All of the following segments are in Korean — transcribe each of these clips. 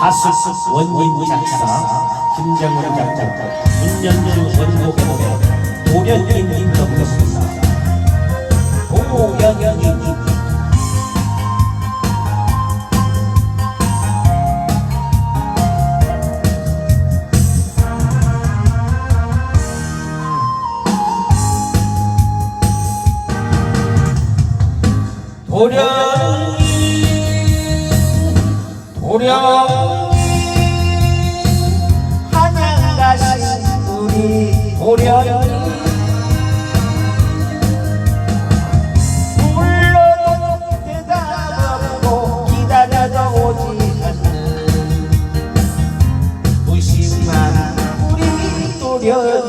가수 원님 작사 김정은 작곡 문연주 원곡의 노래 도련님 불러보겠습니다. 도련님 도련 님 도련님 하나 가신 우리. 도련님 불러도 대답 없고 기다려도 오지 않는 무심한 우리 도련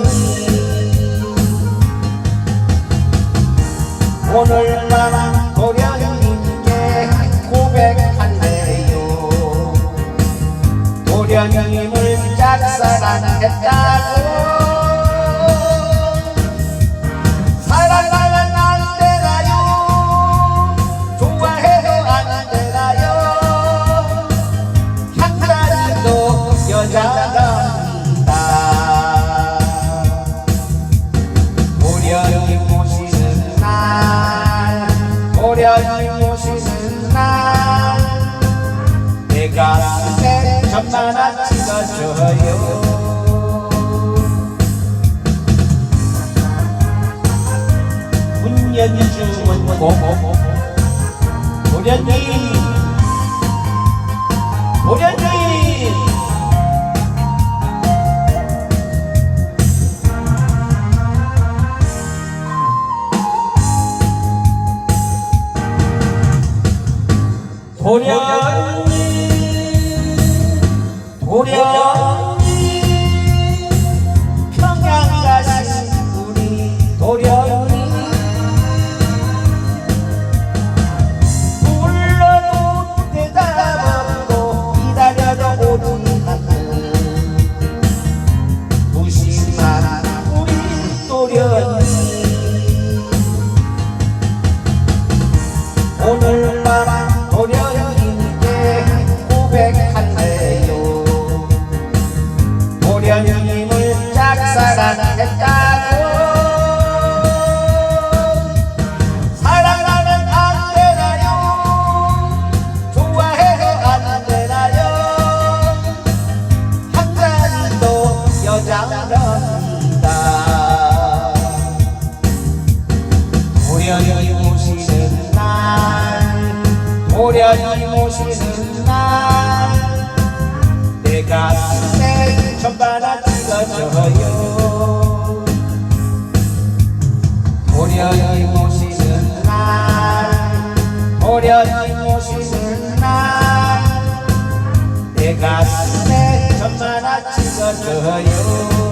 했다고. 사랑하면 안 되나요. 좋아해도 안 되나요. 향자리도 여자랍니다. 도련님 모시는 날 도련님 모시는 날. 내가 천만 원 문연주 원곡 도련님 도련님 도련님 도련 도련이 오시는 날 내 가슴에 천바라 찍어줘요. 도련이 오시는 날 도련이 오시는 날 내 가슴에 천바라 찍어줘요